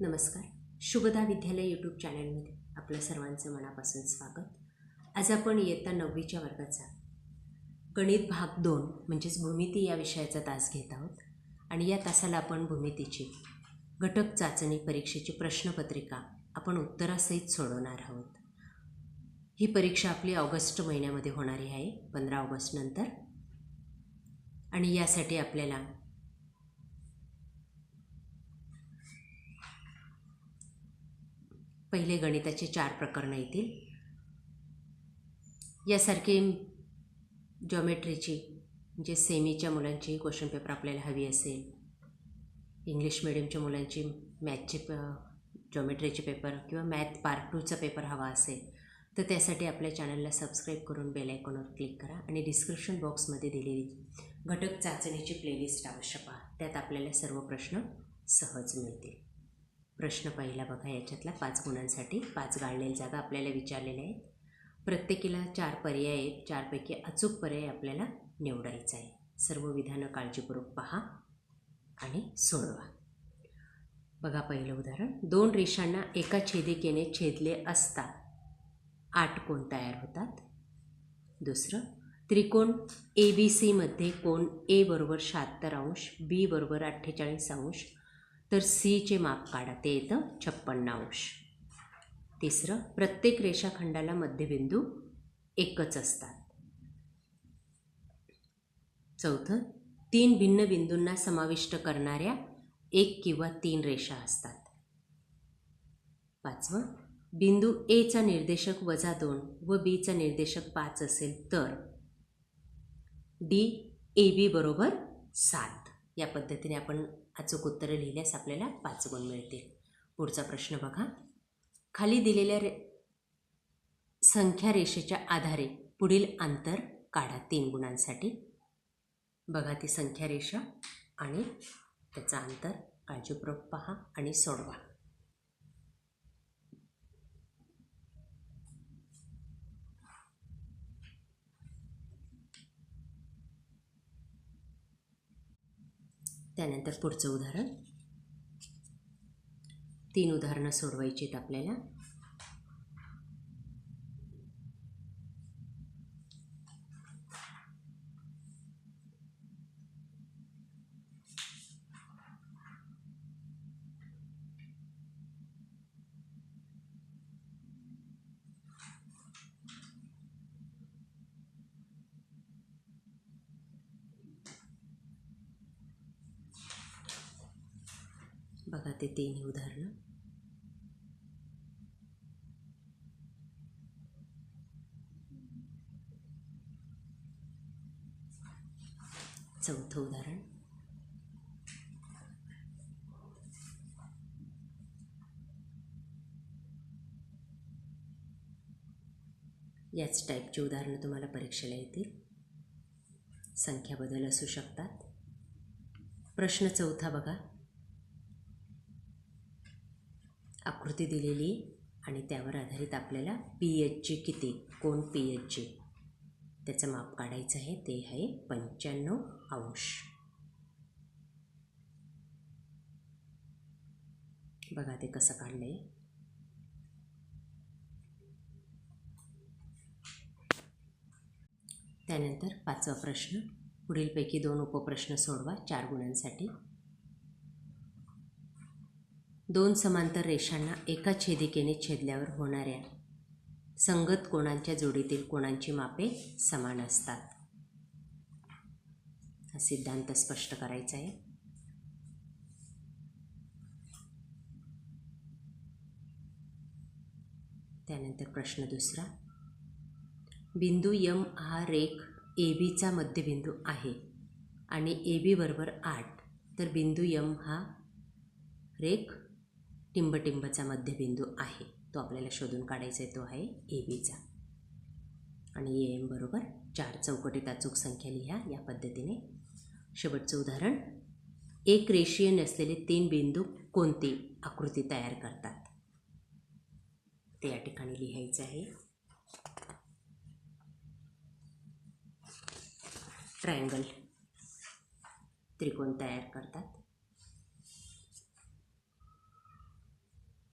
नमस्कार. शुभदा विद्यालय यूट्यूब चॅनलमध्ये आपलं सर्वांचं मनापासून स्वागत. आज आपण इयत्ता नववीच्या वर्गाचा गणित भाग दोन म्हणजेच भूमिती या विषयाचा तास घेत आहोत. आणि या तासाला आपण भूमितीची घटक चाचणी परीक्षेची प्रश्नपत्रिका आपण उत्तरासहित सोडवणार आहोत. ही परीक्षा आपली ऑगस्ट महिन्यामध्ये होणारी आहे पंधरा ऑगस्टनंतर आणि यासाठी आपल्याला पहिले गणिताचे चार प्रकरणं येतील. यासारखी जॉमेट्रीची म्हणजे सेमीच्या मुलांची क्वेश्चन पेपर आपल्याला हवी असेल. इंग्लिश मिडियमच्या मुलांची मॅथचे प जॉमेट्रीचे पेपर किंवा मॅथ पार्ट टूचा पेपर हवा असेल तर त्यासाठी आपल्या चॅनलला सबस्क्राईब करून बेल आयकॉनवर क्लिक करा आणि डिस्क्रिप्शन बॉक्समध्ये दिलेली घटक चाचणीची प्लेलिस्ट अवश्य पहा त्यात आपल्याला सर्व प्रश्न सहज मिळतील. प्रश्न पहिला बघा याच्यातला. पाच गुणांसाठी पाच गाळलेल्या जागा आपल्याला विचारलेल्या आहेत. प्रत्येकीला चार पर्याय आहेत. चारपैकी अचूक पर्याय आपल्याला निवडायचा आहे. सर्व विधानं काळजीपूर्वक पहा आणि सोडवा. बघा पहिलं उदाहरण. दोन रेषांना एका छेदिकेने छेदले असता आठ कोण तयार होतात? दुसरं त्रिकोण ए बी सीमध्ये कोण ए बरोबर शहात्तर अंश बी बरोबर अठ्ठेचाळीस अंश तर सीचे माप काढा. ते येतं छप्पन्न अंश तिसरं प्रत्येक रेषाखंडाला मध्यबिंदू एकच असतात. चौथं तीन भिन्न बिंदूंना समाविष्ट करणाऱ्या एक किंवा तीन रेषा असतात. पाचवं बिंदू एचा निर्देशक वजा दोन व बीचा निर्देशक पाच असेल तर डी ए बी बरोबर सात. या पद्धतीने आपण अचूक उत्तरं लिहिल्यास आपल्याला पाच गुण मिळतील. पुढचा प्रश्न बघा. खाली दिलेल्या रे संख्या रेषेच्या आधारे पुढील अंतर काढा तीन गुणांसाठी. बघा ती संख्या रेषा आणि त्याचं अंतर. काळजीपूर्वक पहा आणि सोडवा. त्यानंतर पुढचं उदाहरण. तीन उदाहरणं सोडवायची आहेत आपल्याला. बघा ते तिन्ही उदाहरणं. चौथं उदाहरण. याच टाईपची उदाहरणं तुम्हाला परीक्षेला येतील. संख्या बदल असू शकतात. प्रश्न चौथा बघा. आकृती दिलेली आणि त्यावर आधारित आपल्याला पी एच जी किती? कोण पी एच जी त्याचं माप काढायचं आहे. ते आहे पंच्याण्णव अंश. बघा ते कसं काढलं आहे त्यानंतर पाचवा प्रश्न. पुढीलपैकी दोन उपप्रश्न सोडवा. चार गुणांसाठी. दोन समांतर रेषांना एका छेदिकेने छेदल्यावर होणाऱ्या संगत कोणांच्या जोडीतील कोणांची मापे समान असतात? हा सिद्धांत स्पष्ट करायचा आहे. त्यानंतर प्रश्न दुसरा. बिंदू यम हा रेख ए बीचा मध्यबिंदू आहे आणि ए बी बरोबर आठ. तर बिंदू यम हा रेख टिंबटिंबचा मध्यबिंदू आहे. तो आपल्याला शोधून काढायचा आहे. तो आहे ए बीचा आणि ए एम बरोबर चार चौकटीत अचूक संख्या लिहा या पद्धतीने. शेवटचं उदाहरण. एक रेषीय नसलेले तीन बिंदू कोणती आकृती तयार करतात? ते या ठिकाणी लिहायचं आहे. ट्रायंगल. त्रिकोण तयार करतात.